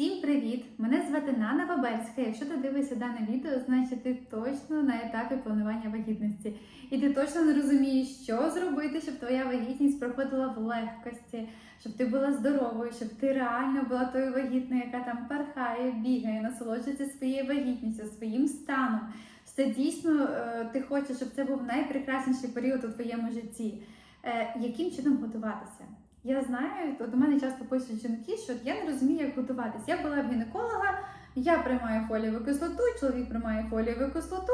Всім привіт! Мене звати Нана Бабельська. Якщо ти дивишся дане відео, значить ти точно на етапі планування вагітності. І ти точно не розумієш, що зробити, щоб твоя вагітність проходила в легкості, щоб ти була здоровою, щоб ти реально була тою вагітною, яка там пархає, бігає, насолоджується своєю вагітністю, своїм станом. Все дійсно е, ти хочеш, щоб це був найпрекрасніший період у твоєму житті. Е, Яким чином готуватися? Я знаю, от до мене часто пишуть жінки, що я не розумію, як готуватись. Я була гінеколога, я приймаю фолієву кислоту, чоловік приймає фолієву кислоту,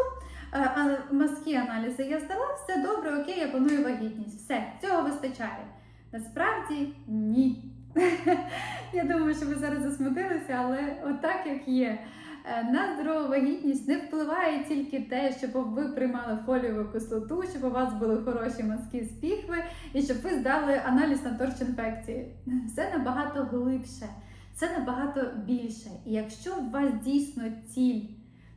е, а мазки аналізи я здала, все добре, окей, я планую вагітність. Все, цього вистачає. Насправді ні. Я думаю, що ви зараз засмутилися, але отак як є. Е, На здорову вагітність не впливає тільки те, щоб ви приймали фолієву кислоту, щоб у вас були хороші мазки з піхви і щоб ви здали аналіз на торч-інфекції. Все набагато глибше, це набагато більше. І якщо у вас дійсно ціль,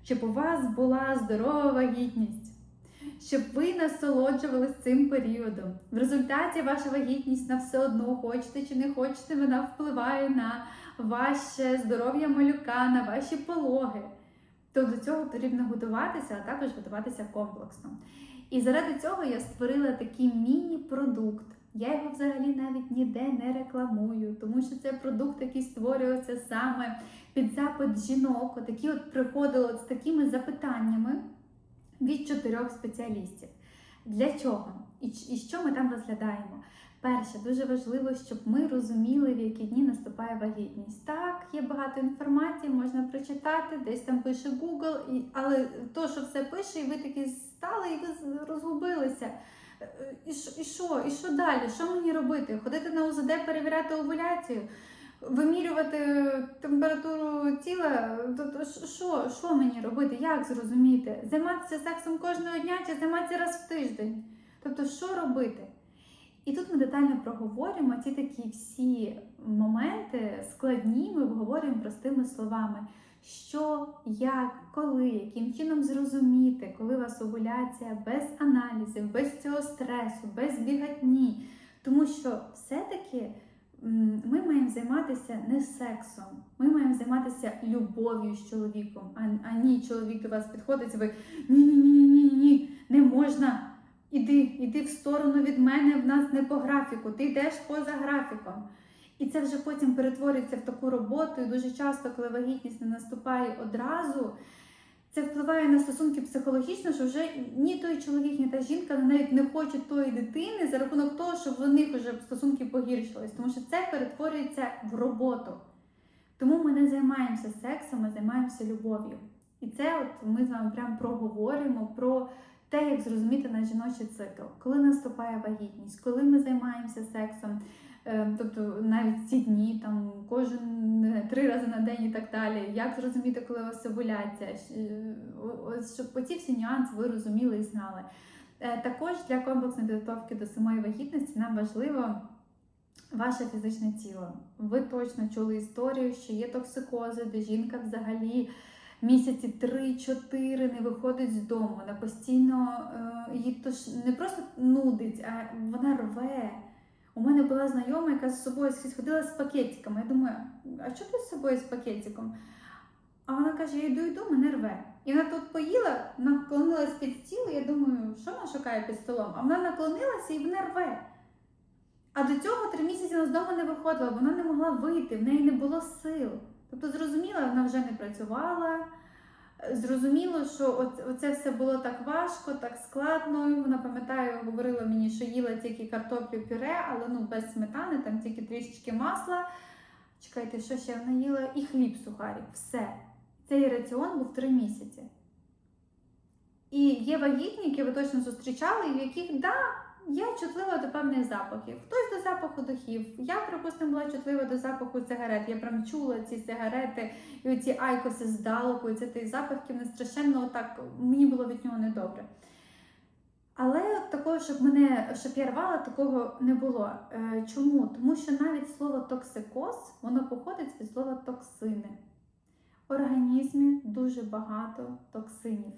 щоб у вас була здорова вагітність, щоб ви насолоджувалися цим періодом, в результаті ваша вагітність на все одно, хочете чи не хочете, вона впливає на ваше здоров'я малюка, на ваші пологи, то до цього потрібно готуватися, а також готуватися комплексно. І заради цього я створила такий міні-продукт. Я його взагалі навіть ніде не рекламую, тому що це продукт, який створювався саме під запит жінок, які от приходили з такими запитаннями від чотирьох спеціалістів. Для чого? І що ми там розглядаємо? Перше, дуже важливо, щоб ми розуміли, в які дні наступає вагітність. Так, є багато інформації, можна прочитати, десь там пише Google, але то, що все пише, і ви такі стали, і ви розгубилися. І що, і що, далі? Що мені робити? Ходити на УЗД, перевіряти овуляцію, вимірювати температуру тіла? Тобто, що, що мені робити? Як зрозуміти? Займатися сексом кожного дня чи займатися раз в тиждень? Тобто, що робити? І тут ми детально проговоримо ці такі всі моменти складні, ми обговорюємо простими словами. Що, як, коли, яким чином зрозуміти, коли у вас овуляція без аналізів, без цього стресу, без бігатні. Тому що все-таки ми маємо займатися не сексом, ми маємо займатися любов'ю з чоловіком. А, а ні, чоловік до вас підходить, ви ні-ні-ні, ні, ні, не можна. Іди, іди в сторону від мене, в нас не по графіку, ти йдеш поза графіком. І це вже потім перетворюється в таку роботу. І дуже часто, коли вагітність не наступає одразу, це впливає на стосунки психологічно, що вже ні той чоловік, ні та жінка навіть не хочуть тої дитини за рахунок того, що в них вже стосунки погіршились, тому що це перетворюється в роботу. Тому ми не займаємося сексом, ми займаємося любов'ю. І це от ми з вами прям проговоримо про те, як зрозуміти наш жіночий цикл, коли наступає вагітність, коли ми займаємося сексом, е, тобто навіть ці дні, там кожен е, три рази на день і так далі. Як зрозуміти, коли у вас овуляція, е, щоб оці всі нюанси ви розуміли і знали. Також для комплексної підготовки до самої вагітності нам важливо. Ваше фізичне тіло. Ви точно чули історію, що є токсикози, де жінка взагалі місяці 3-4 не виходить з дому. Вона постійно е, її то ж не просто нудить, а вона рве. У мене була знайома, яка з собою ходила з пакетиками. Я думаю, а що ти з собою з пакетиком? А вона каже: я йду, йду, мене рве. І вона тут поїла, наклонилась під стіл, я думаю, що вона шукає під столом? А вона наклонилася і вона рве. А до цього три місяці вона з дому не виходила, вона не могла вийти, в неї не було сил. Тобто, зрозуміло, вона вже не працювала. Зрозуміло, що оце все було так важко, так складно. Вона пам'ятаю, говорила мені, що їла тільки картоплю пюре, але ну без сметани, там тільки трішечки масла. Чекайте, що ще вона їла? І хліб сухарі. Все. Цей раціон був три місяці. І є вагітні, які ви точно зустрічали, в яких, да, я чутлива до певних запахів. Хтось до запаху духів. Я, припустимо, була чутлива до запаху сигарет. Я прям чула ці сигарети і оці айкоси здалеку, і це той запах, який страшенно отак, мені було від нього недобре. Але такого, щоб мене щоб я рвала, такого не було. Е, чому? Тому що навіть слово токсикоз воно походить від слова токсини. В організмі дуже багато токсинів.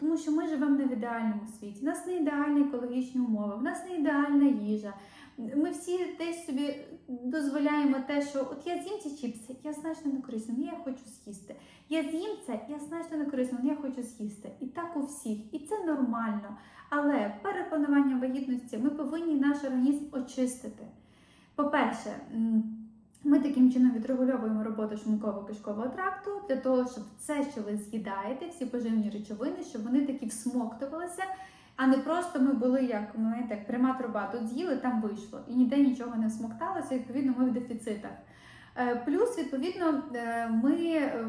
Тому що ми живемо не в ідеальному світі. У нас не ідеальні екологічні умови, в нас не ідеальна їжа, Ми всі десь собі дозволяємо те, що от я з'їм ці чіпси, я знаю, що не корисно, але я хочу з'їсти. Я з'їм це, я знаю, що не корисно, але я хочу з'їсти. І так у всіх, і це нормально. Але перед плануванням вагітності ми повинні наш організм очистити. По-перше, ми таким чином відрегульовуємо роботу шлунково-кишкового тракту для того, щоб все, що ви з'їдаєте, всі поживні речовини, щоб вони такі всмоктувалися, а не просто ми були як, ну, знаєте, як пряма труба, тут з'їли, там вийшло. І ніде нічого не всмокталося, відповідно, ми в дефіцитах. Е, Плюс, відповідно, е, ми е,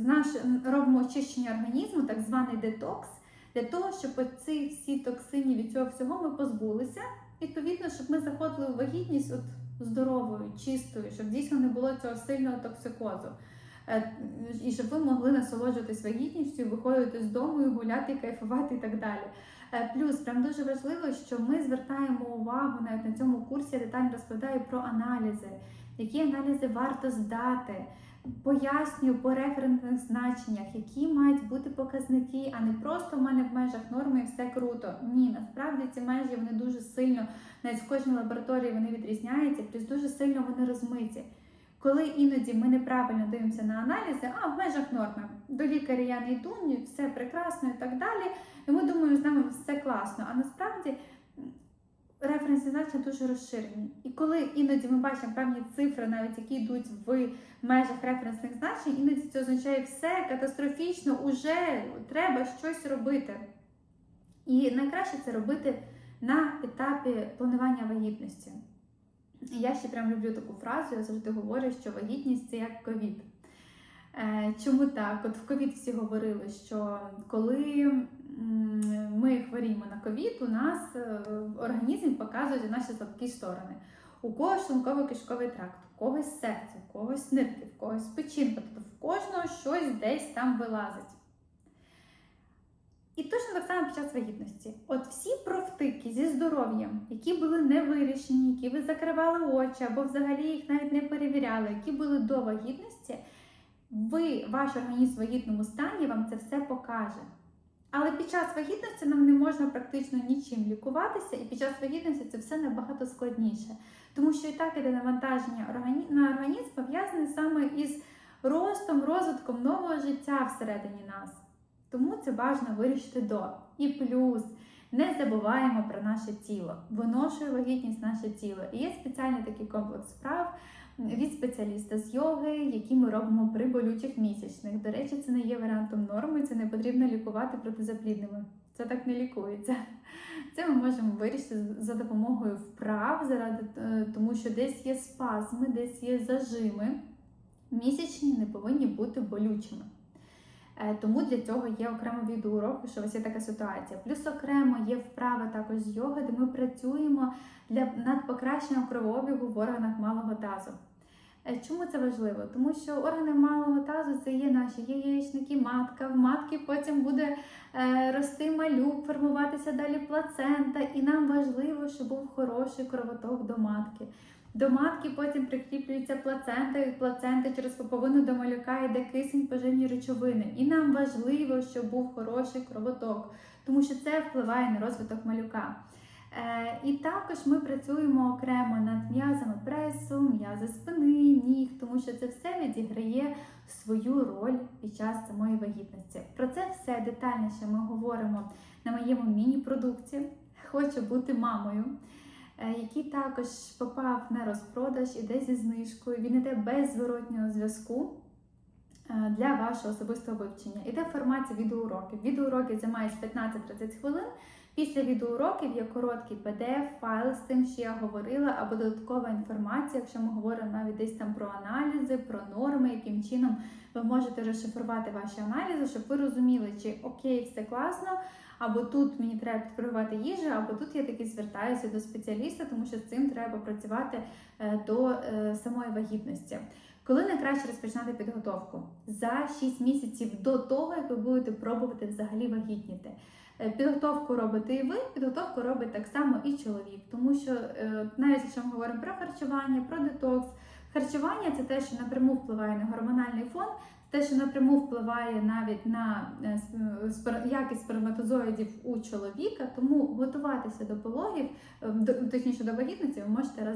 наш, робимо очищення організму, так званий детокс, для того, щоб ці всі токсині від цього всього ми позбулися. Відповідно, щоб ми заходили в вагітність от здоровою, чистою, щоб дійсно не було цього сильного токсикозу. Е, І щоб ви могли насолоджуватись вагітністю, виходити з дому і гуляти, кайфувати і так далі. Е, Плюс прям дуже важливо, що ми звертаємо увагу навіть на цьому курсі. Я детально розповідаю про аналізи, які аналізи варто здати. Пояснюю по референтних значеннях, які мають бути показники, а не просто в мене в межах норми і все круто. Ні, насправді ці межі вони дуже сильно, навіть в кожній лабораторії вони відрізняються, плюс дуже сильно вони розмиті. Коли іноді ми неправильно дивимося на аналізи, а в межах норми до лікаря я не йду, все прекрасно і так далі. І ми думаємо, з нами все класно. А насправді референсні значення дуже розширені. І коли іноді ми бачимо певні цифри, навіть які йдуть в межах референсних значень, іноді це означає все катастрофічно, уже треба щось робити. І найкраще це робити на етапі планування вагітності. Я ще прям люблю таку фразу, я завжди говорю, що вагітність це як ковід. Е, Чому так? От в ковід всі говорили, що коли хворіємо на ковід, у нас е, організм показує наші слабкі сторони. У когось шлунково-кишковий тракт, у когось серце, у когось нирки, в когось печінка, тобто в кожного щось десь там вилазить. І точно так само під час вагітності. От всі провтики зі здоров'ям, які були не вирішені, які ви закривали очі або взагалі їх навіть не перевіряли, які були до вагітності, ви, ваш організм в вагітному стані вам це все покаже. Але під час вагітності нам не можна практично нічим лікуватися, і під час вагітності це все набагато складніше. Тому що і так іде навантаження на організм пов'язане саме із ростом, розвитком нового життя всередині нас. Тому це важливо вирішити до. І плюс не забуваємо про наше тіло, виношує вагітність наше тіло. І є спеціальний такий комплекс вправ від спеціаліста з йоги, які ми робимо при болючих місячних. До речі, це не є варіантом норми, це не потрібно лікувати протизаплідними. Це так не лікується. Це ми можемо вирішити за допомогою вправ, заради е, тому що десь є спазми, десь є зажими. Місячні не повинні бути болючими. Е, Тому для цього є окремо відеоурок, що вас є така ситуація. Плюс окремо є вправи також з йоги, де ми працюємо для над покращенням кровообігу в органах малого тазу. Е, Чому це важливо? Тому що органи малого тазу це є наші яєчники, матка. В матки потім буде е, рости малюк, формуватися далі плацента, і нам важливо, щоб був хороший кровоток до матки. До матки потім прикріплюється плацента, і від плаценти через поповину до малюка йде кисень поживні речовини. І нам важливо, щоб був хороший кровоток, тому що це впливає на розвиток малюка. Е, і також ми працюємо окремо над м'язами пресу, м'язи спини, ніг, тому що це все відіграє свою роль під час самої вагітності. Про це все детальніше ми говоримо на моєму міні-продукті Хочу бути мамою, який також попав на розпродаж, іде зі знижкою. Він іде без зворотнього зв'язку е, для вашого особистого вивчення. Іде в форматі відеоуроків. Відеоуроки займають 15-30 хвилин. Після відеоуроків є короткий PDF-файл з тим, що я говорила, або додаткова інформація, якщо ми говоримо навіть десь там про аналізи, про норми, яким чином ви можете розшифрувати ваші аналізи, щоб ви розуміли, чи окей, все класно, або тут мені треба підкоригувати їжу, або тут я таки звертаюся до спеціаліста, тому що з цим треба працювати е, до е, самої вагітності. Коли найкраще розпочинати підготовку? За 6 місяців до того, як ви будете пробувати взагалі вагітніти. Е, Підготовку робите і ви, підготовку робить так само і чоловік, тому що е, навіть якщо ми говоримо про харчування, про детокс, Харчування це те, що напряму впливає на гормональний фон, те, що напряму впливає навіть на е, якість сперматозоїдів у чоловіка. Тому готуватися до пологів, точніше до вагітності, ви можете разом.